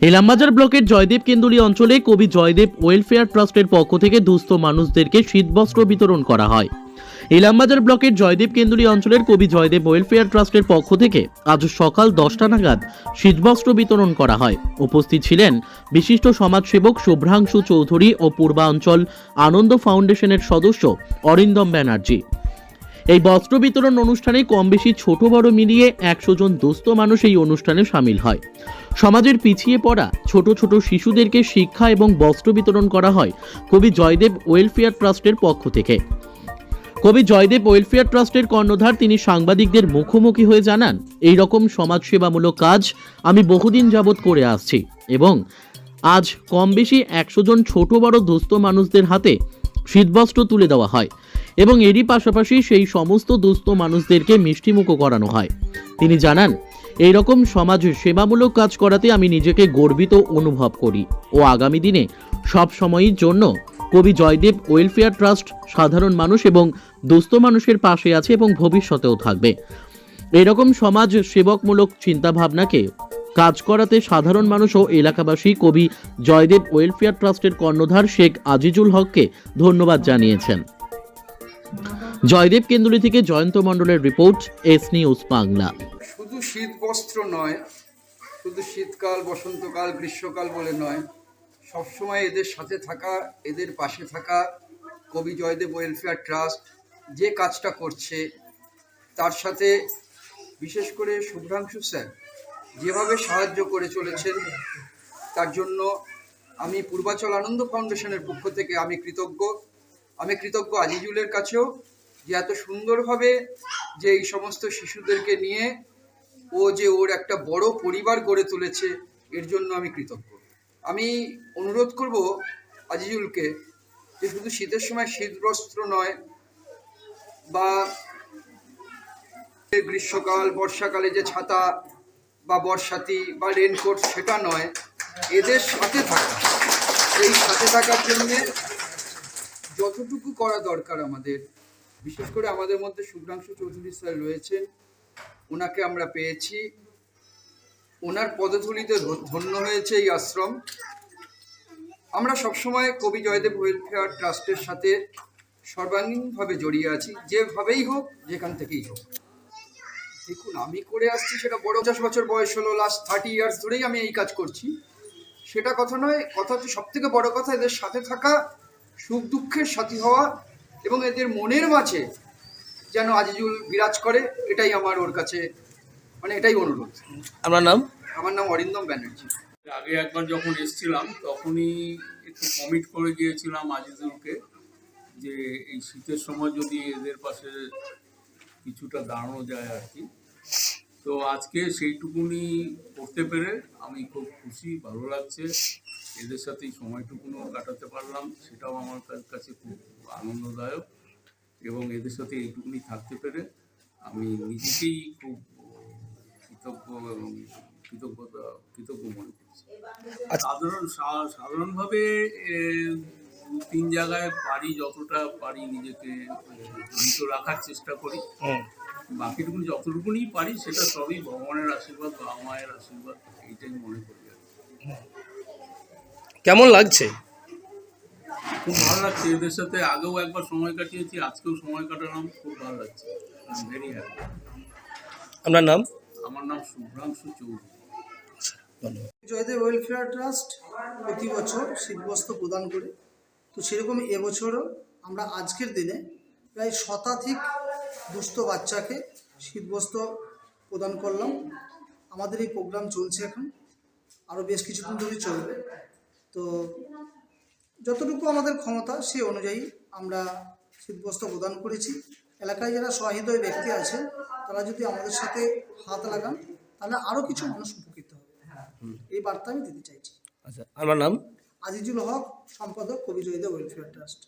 ইলামবাজার ব্লকের জয়দেব কেন্দুলি অঞ্চলে কবি জয়দেব ওয়েলফেয়ার ট্রাস্টের পক্ষ থেকে দুস্থ মানুষদেরকে শীতবস্ত্র বিতরণ করা হয়। ইলামবাজার ব্লকের জয়দেব কেন্দুলি অঞ্চলের কবি জয়দেব ওয়েলফেয়ার ট্রাস্টের পক্ষ থেকে আজ সকাল দশটা নাগাদ শীতবস্ত্র বিতরণ করা হয়। উপস্থিত ছিলেন বিশিষ্ট সমাজসেবক শুভ্রাংশু চৌধুরী ও পূর্বাঞ্চল আনন্দ ফাউন্ডেশনের সদস্য অরিন্দম ব্যানার্জি। এই বস্ত্র বিতরণ অনুষ্ঠানে কম বেশি ছোট বড় মিলিয়ে একশো জন দুস্থ মানুষ এই অনুষ্ঠানে সামিল হয়। সমাজের পিছিয়ে পড়া ছোট ছোট শিশুদেরকে শিক্ষা এবং বস্ত্র বিতরণ করা হয় কবি জয়দেব ওয়েলফেয়ার ট্রাস্টের পক্ষ থেকে। কবি জয়দেব ওয়েলফেয়ার ট্রাস্টের কর্ণধার তিনি সাংবাদিকদের মুখোমুখি হয়ে জানান, এই রকম সমাজসেবামূলক কাজ আমি বহুদিন যাবৎ করে আসছি এবং আজ কম বেশি একশো জন ছোট বড় দুস্থ মানুষদের হাতে শীতবস্ত্র তুলে দেওয়া হয়। এবং এরই পাশাপাশি সেই সমস্ত দুস্থ মানুষদেরকে মিষ্টিমুখো করানো হয়। তিনি জানান এই রকম সমাজ সেবামূলক কাজ করাতে আমি নিজেকে গর্বিত অনুভব করি ও আগামী দিনে সব সময়ের জন্য কবি জয়দেব ওয়েলফেয়ার ট্রাস্ট সাধারণ মানুষ এবং দুস্থ মানুষের পাশে আছে এবং ভবিষ্যতেও থাকবে। এরকম সমাজ সেবকমূলক চিন্তাভাবনাকে কাজ করাতে সাধারণ মানুষ ও এলাকাবাসী কবি জয়দেব ওয়েলফেয়ার ট্রাস্টের কর্ণধার শেখ আজিজুল হককে ধন্যবাদ জানিয়েছেন। জয়দেব কেন্দুলি থেকে জয়ন্ত মণ্ডলের রিপোর্ট, এস নিউজ বাংলা। শুধু শীত বস্ত্র নয়, শুধু শীতকাল, বসন্তকাল, গ্রীষ্মকাল বলে নয়, সবসময় এদের সাথে থাকা, এদের পাশে থাকা কবি জয়দেব ওয়েলফেয়ার ট্রাস্ট যে কাজটা করছে, তার সাথে বিশেষ করে শুভ্রাংশু স্যার যেভাবে সাহায্য করে চলেছেন, তার জন্য আমি পূর্বাচল আনন্দ ফাউন্ডেশনের পক্ষ থেকে আমি কৃতজ্ঞ। আমি কৃতজ্ঞ আজিজুলের কাছেও যে এত সুন্দরভাবে যে এই সমস্ত শিশুদেরকে নিয়ে ও যে ওর একটা বড় পরিবার গড়ে তুলেছে, এর জন্য আমি কৃতজ্ঞ। আমি অনুরোধ করব আজিজুলকে যে শুধু শীতের সময় শীতবস্ত্র নয় বা গ্রীষ্মকাল, বর্ষাকালে যে ছাতা বা বর্ষাতি বা রেনকোট সেটা নয়, এদের সাথে থাকা। এই সাথে থাকার জন্যে যতটুকু করা দরকার আমাদের বিশেষ করে আমাদের মধ্যে শুভ্রাংশু চৌধুরী স্যার রয়েছেন, ওনাকে আমরা পেয়েছি। ওনার পদধূলিতে ধন্য হয়েছে এই আশ্রম। আমরা সবসময় কবি জয়দেব ওয়েলফেয়ার ট্রাস্টের সাথে সর্বাঙ্গীনভাবে জড়িয়ে আছি, যেভাবেই হোক, যেখান থেকেই হোক। দেখুন, আমি করে আসছি সেটা বড় পঞ্চাশ বছর বয়স হলো লাস্ট থার্টি ইয়ার্স ধরেই আমি এই কাজ করছি। সেটা কথা নয়, কথা হচ্ছে সব থেকে বড় কথা, এদের সাথে থাকা সুখ দুঃখের সাথী হওয়া এবং এদের মনের মাঝে যেন আজিজুল বিরাজ করে এটাই আমার ওর কাছে মানে এটাই অনুরোধ। আপনার নাম? আমার নাম অরিন্দম ব্যানার্জি। আগে একবার যখন এসেছিলাম তখনই একটু কমিট করে গিয়েছিলাম আজিজুলকে যে এই শীতের সময় যদি এদের পাশে কিছুটা দাঁড়ানো যায় আর কি। তো আজকে সেইটুকুনি করতে পেরে আমি খুব খুশি ভালো লাগছে। এদের সাথে এই সময়টুকুনও কাটাতে পারলাম সেটাও আমার কাছে খুব আনন্দদায়ক এবং এদের সাথে এইটুকুনি থাকতে পেরে আমি নিজেকেই খুব কৃতজ্ঞ এবং কৃতজ্ঞতা কৃতজ্ঞ মনে করছি। সাধারণ সা- সাধারণভাবে দু তিন জায়গায় পারি যতটা পারি নিজেকে এ, জড়িত রাখার চেষ্টা করি। বাকিটুকু যতটুকুনি পারি সেটা সবই ভগবানের আশীর্বাদ বা মায়ের আশীর্বাদ এইটাই মনে করি আর কি। কেমন লাগছে? খুব ভালো লাগছে এদের সাথে আগেও একবার সময় কাটিয়েছি আজকেও সময় কাটালাম খুব ভালো লাগছে। ভেরি হ্যাপি আপনার নাম? আমার নাম শুভ্রাংশু চৌধুরী। ধন্যবাদ। জয়দেব ওয়েলফেয়ার ট্রাস্ট প্রতি বছর শীতবস্ত্র প্রদান করে। তো সেরকম এবছরও আমরা আজকের দিনে প্রায় শতাধিক দুস্থ বাচ্চাকে শীতবস্ত্র প্রদান করলাম। আমাদের এই প্রোগ্রাম চলছে এখন। আরও বেশ কিছুদিন ধরে চলবে। তো যতটুকু আমাদের ক্ষমতা সেই অনুযায়ী আমরা শীতবস্ত্র প্রদান করেছি। এলাকায় যারা সহৃদয় ব্যক্তি আছেন তারা যদি আমাদের সাথে হাত লাগান তাহলে আরও কিছু মানুষ উপকৃত হবে। এই বার্তা আমি দিতে চাইছি। আচ্ছা আমার নাম? আজিজুল হক সম্পাদক কবি জয়দেব ওয়েলফেয়ার ট্রাস্ট।